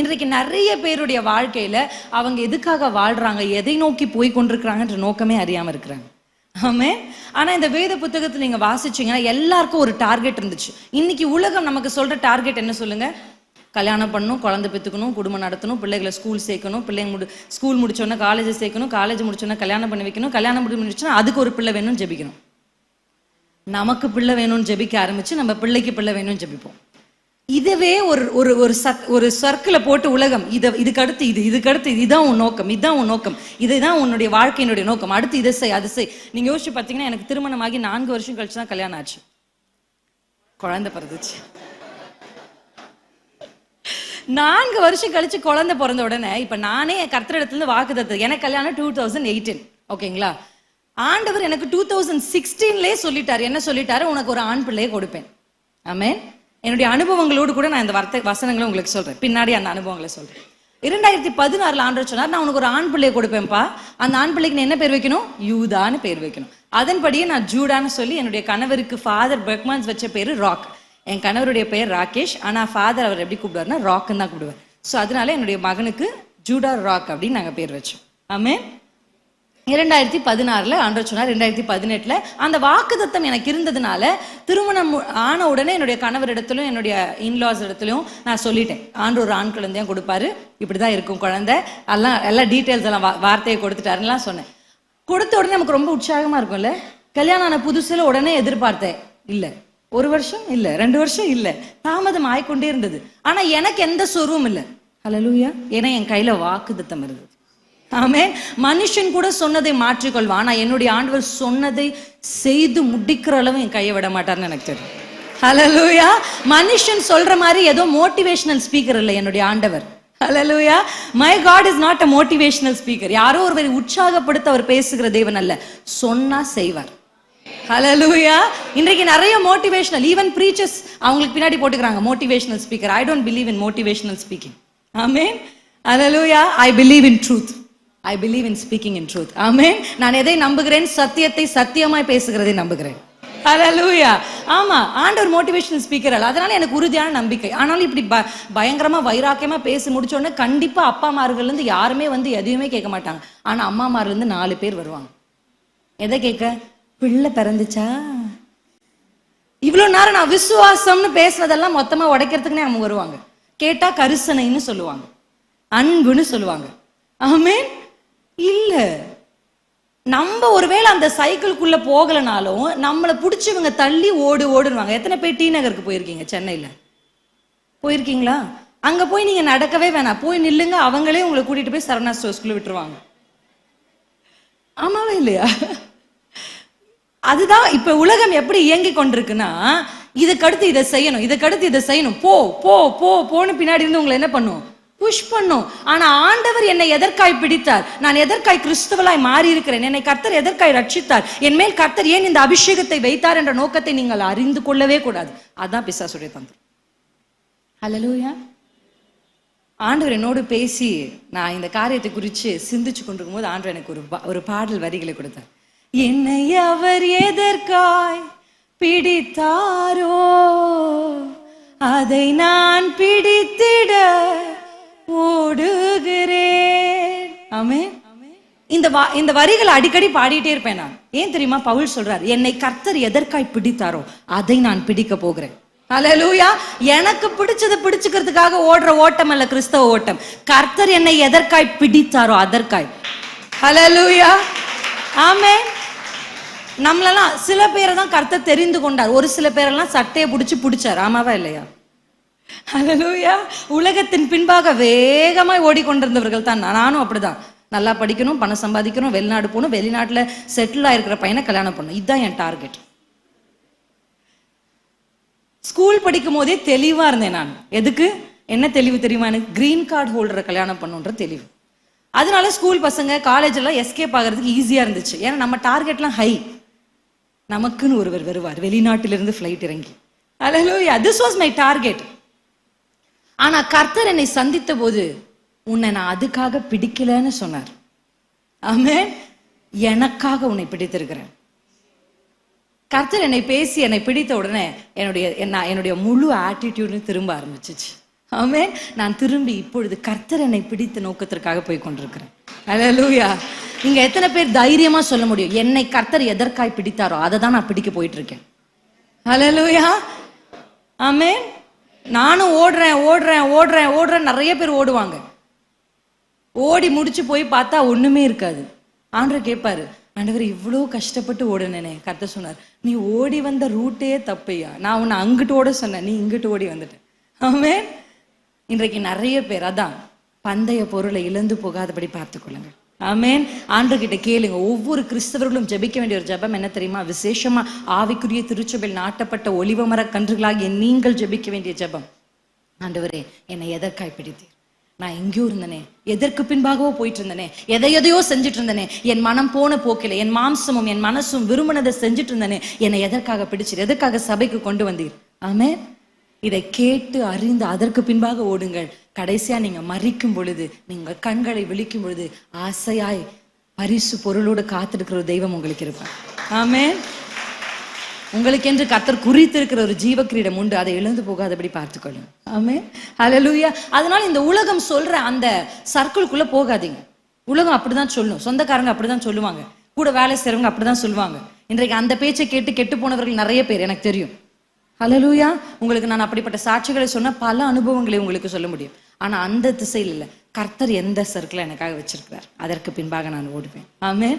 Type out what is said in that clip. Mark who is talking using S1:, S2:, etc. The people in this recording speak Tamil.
S1: இன்றைக்கு நிறைய பேருடைய வாழ்க்கையில அவங்க எதுக்காக வாழ்றாங்க எதை நோக்கி போய் கொண்டிருக்கிறாங்கன்ற நோக்கமே அறியாம இருக்கிறாங்க. ஆமே ஆனா இந்த வேத புத்தகத்தில் நீங்க வாசிச்சீங்கன்னா எல்லாருக்கும் ஒரு டார்கெட் இருந்துச்சு. இன்னைக்கு உலகம் நமக்கு சொல்ற டார்கெட் என்ன சொல்லுங்க? கல்யாணம் பண்ணணும் குழந்தை பெற்றுக்கணும் குடும்பம் நடத்தணும் பிள்ளைகளை ஸ்கூல் சேர்க்கணும் பிள்ளைங்க முடி ஸ்கூல் முடிச்சோன்னா காலேஜ் சேர்க்கணும் காலேஜ் முடிச்சோன்னா கல்யாணம் பண்ணி வைக்கணும் கல்யாணம் முடி முடிச்சுன்னா அதுக்கு ஒரு பிள்ளை வேணும்னு ஜெபிக்கணும். நமக்கு பிள்ளை வேணும்னு ஜெபிக்க ஆரம்பிச்சு நம்ம பிள்ளைக்கு பிள்ளை வேணும்னு ஜெபிப்போம். இதுவே ஒரு ஒரு ஒரு சத் ஒரு சர்க்கிளை போட்டு உலகம். இதை இதுக்கு அடுத்து இது இதுக்கு அடுத்து இதுதான் உன் நோக்கம் இதுதான் உன் நோக்கம். இதுதான் உன்னுடைய வாழ்க்கையினுடைய நோக்கம். அடுத்து இதை செய் அது செய். நீங்க யோசிச்சு பார்த்தீங்கன்னா எனக்கு திருமணமாகி நான்கு வருஷம் கழிச்சு தான் கல்யாணம் ஆச்சு. குழந்தை பிறந்துச்சு. நான்கு வருஷம் கழிச்சு குழந்தை பிறந்த உடனே இப்போ நானே கர்த்தரிடத்துலேருந்து வாக்கு தத்து எனக்கு கல்யாணம் டூ தௌசண்ட் எயிட்டீன் ஓகேங்களா? ஆண்டவர் எனக்கு டூ தௌசண்ட் சிக்ஸ்டீன்லேயே சொல்லிட்டார். என்ன சொல்லிட்டாரு? உனக்கு ஒரு ஆண் பிள்ளையை கொடுப்பேன். ஆமேன் என்னுடைய அனுபவங்களோடு கூட நான் இந்த வார்த்தை வசனங்களை உங்களுக்கு சொல்றேன். பின்னாடி அந்த அனுபவங்களை சொல்றேன். இரண்டாயிரத்தி பதினாறுல ஆண்டு சொன்னார் நான் உனக்கு ஒரு ஆண் பிள்ளையை கொடுப்பேன்ப்பா. அந்த ஆண் பிள்ளைக்கு என்ன பேர் வைக்கணும்? யூதான்னு பேர் வைக்கணும். அதன்படியே நான் ஜூடான்னு சொல்லி என்னுடைய கணவருக்கு ஃபாதர் பெக்மான்ஸ் வச்ச பேர் ராக் என் கணவருடைய பெயர் ராகேஷ். ஆனால் ஃபாதர் அவர் எப்படி கூப்பிடுவார்னா ராக்குன்னு தான் கூப்பிடுவார். ஸோ அதனால என்னுடைய மகனுக்கு ஜூடா ராக் அப்படின்னு நாங்கள் பேர் வச்சோம். ஆமே இரண்டாயிரத்தி பதினாறுல ஆண்டவர் சொன்னார் ரெண்டாயிரத்தி பதினெட்டுல அந்த வாக்குத்தத்தம் எனக்கு இருந்ததுனால திருமணம் மு- ஆன உடனே என்னுடைய கணவர் இடத்துலயும் என்னுடைய இன்லாஸ் இடத்துலயும் நான் சொல்லிட்டேன். ஆண்டு ஒரு ஆண் குழந்தையும் கொடுப்பாரு இப்படிதான் இருக்கும் குழந்தை. எல்லாம் எல்லா டீட்டெயில்ஸ் எல்லாம் வார்த்தையை கொடுத்துட்டாருலாம் சொன்னேன். கொடுத்த உடனே நமக்கு ரொம்ப உற்சாகமா இருக்கும்ல? கல்யாணம் ஆன புதுசுல உடனே எதிர்பார்த்தேன். இல்ல. ஒரு வருஷம் இல்ல. ரெண்டு வருஷம் இல்ல. தாமதம் ஆய்கொண்டே இருந்தது. ஆனா எனக்கு எந்த சொருவும் இல்லை. ஹலலூயா ஏன்னா என் கையில வாக்குத்தத்தம் இருந்தது. ஆமே மனுஷன் கூட சொன்னதை மாற்றிக்கொள்வான். ஆனால் என்னுடைய ஆண்டவர் சொன்னதை செய்து முடிக்கிற அளவு என் கையை விட மாட்டார்னு எனக்கு தெரியும். ஹalleluya மனுஷன் சொல்ற மாதிரி ஏதோ மோட்டிவேஷனல் ஸ்பீக்கர் இல்லை என்னுடைய ஆண்டவர். Hallelujah my God is not a motivational speaker யாரோ ஒருவரை உற்சாகப்படுத்த அவர் பேசுகிற தேவன் அல்ல. சொன்னா செய்வார். ஹலலூயா இன்றைக்கு நிறைய மோட்டிவேஷனல் ஈவன் ப்ரீச்சர்ஸ் அவங்களுக்கு பின்னாடி போட்டுக்கிறாங்க motivational speaker I don't believe in motivational speaking amen hallelujah I believe in truth I believe in speaking in truth amen நான் எதை நம்புகிறேன்? சத்தியத்தை சத்தியமாய் பேசுகிறதை நம்புகிறேன். ஹalleluya ஆமா ஆண்டவர் மோட்டிவேஷனல் ஸ்பீக்கர் அல்ல. அதனால எனக்கு உறுதியான நம்பிக்கை. ஆனாலும் இப்படி ப- பயங்கரமா வைராக்கியமா பேசி முடிச்சோடனே கண்டிப்பாக அப்பா அப்பாமார்கள்ல இருந்து யாருமே வந்து எதையுமே கேட்க மாட்டாங்க. ஆனா அம்மாமார்ல இருந்து நாலு பேர் வருவாங்க. எதை கேட்க? பிள்ளை பிறந்துச்சா? இவ்வளவு நேரம் நான் விசுவாசம்னு பேசுனதெல்லாம் மொத்தமா உடைக்கிறதுக்குனே அவங்க வருவாங்க. கேட்டா கரிசனைன்னு சொல்லுவாங்க. அன்புன்னு சொல்லுவாங்க. ஆமென் இல்ல. நம்ம ஒருவேளை அந்த சைக்கிளுக்குள்ள போகலனாலும் நம்மளை பிடிச்சவங்க தள்ளி ஓடு ஓடுவாங்க எத்தனை பேர் டி நகருக்கு போயிருக்கீங்க சென்னையில? போயிருக்கீங்களா? அங்க போய் நீங்க நடக்கவே வேணாம். போய் நில்லுங்க. அவங்களே உங்களை கூட்டிட்டு போய் சரணா ஸ்டோர்ஸ்குள்ள விட்டுருவாங்க. ஆமாவா இல்லையா? அதுதான் இப்ப உலகம் எப்படி இயங்கி கொண்டிருக்குன்னா இதுக்கடுத்து இதை செய்யணும் இதுக்கடுத்து இதை செய்யணும். போ போ போ போன்னு பின்னாடி இருந்து உங்களை என்ன பண்ணும்? புஷ் பண்ணும். ஆனா ஆண்டவர் என்னை எதற்காய் பிடித்தார்? நான் எதற்காய் கிறிஸ்துவலாய் மாறி இருக்கிறேன் என்னை கர்த்தர் எதற்காய் ரட்சித்தார்? என் மேல் கர்த்தர் ஏன் இந்த அபிஷேகத்தை வைத்தார் என்ற நோக்கத்தை நீங்கள் அறிந்து கொள்ளவே கூடாது. அதான் பிசாசுடைய தந்திரம். ஹalleluya ஆண்டவர் என்னோடு பேசி நான் இந்த காரியத்தை குறித்து சிந்திச்சு கொண்டிருக்கும் போது ஆண்டவர் எனக்கு ஒரு ஒரு பாடல் வரிகளை கொடுத்தார். என்னை அவர் எதற்காய் பிடித்தாரோ அதை நான் பிடித்திட ஆமே இந்த வா இந்த வரிகளை அடிக்கடி பாடிட்டே இருப்பேன் நான். ஏன் தெரியுமா? பவுல் சொல்றாரு என்னை கர்த்தர் எதற்காய் பிடித்தாரோ அதை நான் பிடிக்க போகிறேன். அலலூயா எனக்கு பிடிச்சதை பிடிச்சுக்கிறதுக்காக ஓடுற ஓட்டம் அல்ல கிறிஸ்தவ ஓட்டம். கர்த்தர் என்னை எதற்காய் பிடித்தாரோ அதற்காய். ஹalleluya ஆமே நம்மளெல்லாம் சில பேரை தான் கர்த்தர் தெரிந்து கொண்டார். ஒரு சில பேரெல்லாம் சட்டையை பிடிச்சி பிடிச்சார். ஆமாவா இல்லையா? அலலூயா உலகத்தின் பின்பாக வேகமாய் ஓடிக்கொண்டிருந்தவர்கள் தான் நானும் அப்படிதான். நல்லா படிக்கணும் பணம் சம்பாதிக்கணும் வெளிநாடு போகணும் வெளிநாட்டுல செட்டில் ஆயிருக்கிற பையனை கல்யாணம் பண்ணணும். இதுதான் என் டார்கெட் ஸ்கூல் படிக்கும் போதே தெளிவா இருந்தேன் நான். எதுக்கு? என்ன தெளிவு தெரியுமா எனக்கு? கிரீன் கார்டு ஹோல்டரை கல்யாணம் பண்ணுன்ற தெளிவு. அதனால ஸ்கூல் பசங்க காலேஜ் எல்லாம் எஸ்கேப் ஆகிறதுக்கு ஈஸியா இருந்துச்சு. ஏன்னா நம்ம டார்கெட்லாம் ஹை நமக்குன்னு ஒருவர் வருவார். வெளிநாட்டிலிருந்து ஃப்ளைட் இறங்கி. Hallelujah this was my target ஆனா கர்த்தர் என்னை சந்தித்த போது உன்னை நான் அதுக்காக பிடிக்கலன்னு சொன்னார். ஆமே எனக்காக உன்னை பிடித்திருக்கிறேன். கர்த்தர் என்னை பேசி என்னை பிடித்த உடனே என்னுடைய என்ன- என்னுடைய முழு ஆட்டிடியூட்னு திரும்ப ஆரம்பிச்சிச்சு. ஆமே நான் திரும்பி இப்பொழுது கர்த்தர் என்னை பிடித்த நோக்கத்திற்காக போய் கொண்டிருக்கிறேன். அல்லேலூயா நீங்க எத்தனை பேர் தைரியமா சொல்ல முடியும்? என்னை கர்த்தர் எதற்காய் பிடித்தாரோ அதை தான் நான் பிடிக்க போயிட்டு இருக்கேன். லூயா அமே நானும் ஓடுறேன் ஓடுறேன் ஓடுறேன் ஓடுறேன். நிறைய பேர் ஓடுவாங்க. ஓடி முடிச்சு போய் பார்த்தா ஒண்ணுமே இருக்காது. ஆண்டவர் கேட்பாரு ஆண்டவர் இவ்வளோ கஷ்டப்பட்டு ஓடுனேனே. கத்த சொன்னார் நீ ஓடி வந்த ரூட்டே தப்பையா. நான் உன்னை அங்கிட்டு ஓட சொன்னேன். நீ இங்கிட்டு ஓடி வந்துட்ட. ஆமே இன்றைக்கு நிறைய பேர் அதான் பந்தய பொருளை இழந்து போகாதபடி பார்த்துக்கொள்ளுங்க ஆமென். ஆண்டர்கிட்ட கேளுங்க. ஒவ்வொரு கிறிஸ்தவர்களும் ஜெபிக்க வேண்டிய ஒரு ஜெபம் என்ன தெரியுமா? விசேஷமா ஆவிக்குரிய திருச்சபையில் நாட்டப்பட்ட ஒலிவ மர கன்றுகளாகிய நீங்கள் ஜெபிக்க வேண்டிய ஜெபம். ஆண்டவரே என்னை எதற்காய் பிடித்தீர்? நான் எங்கேயோ இருந்தனே. எதற்கு பின்பாகவோ போயிட்டு இருந்தனே எதை எதையோ செஞ்சுட்டு இருந்தனே என் மனம் போன போக்கில என் மாம்சமும் என் மனசும் விரும்பினதை செஞ்சுட்டு இருந்தனே என்னை எதற்காக பிடிச்சிரு? எதற்காக சபைக்கு கொண்டு வந்தீர்? ஆமே இதை கேட்டு அறிந்து அதற்கு பின்பாக ஓடுங்கள். கடைசியா நீங்க மறிக்கும் பொழுது நீங்க கண்களை விழிக்கும் பொழுது ஆசையாய் பரிசு பொருளோடு காத்திருக்கிற ஒரு தெய்வம் உங்களுக்கு இருப்பார் ஆமென். உங்களுக்கென்று கத்தர் குறித்திருக்கிற ஒரு ஜீவ கிரீடம் உண்டு. அதை இழந்து போகாதபடி பார்த்துக்கொள்ளுங்க ஆமே அலலூயா அதனால இந்த உலகம் சொல்ற அந்த சர்க்கிள்குள்ள போகாதீங்க. உலகம் அப்படிதான் சொல்லும். சொந்தக்காரங்க அப்படிதான் சொல்லுவாங்க. கூட வேலை செய்றவங்க அப்படிதான் சொல்லுவாங்க. இன்றைக்கு அந்த பேச்சை கேட்டு கெட்டு போனவர்கள் நிறைய பேர் எனக்கு தெரியும். ஹலலூயா உங்களுக்கு நான் அப்படிப்பட்ட சாட்சிகளை சொன்ன பல அனுபவங்களை உங்களுக்கு சொல்ல முடியும். ஆனா அந்த திசையில் இல்ல. கர்த்தர் எந்த சர்க்கிளை எனக்காக வச்சிருக்கிறார். அதற்கு பின்பாக நான் ஓடுவேன். ஆமே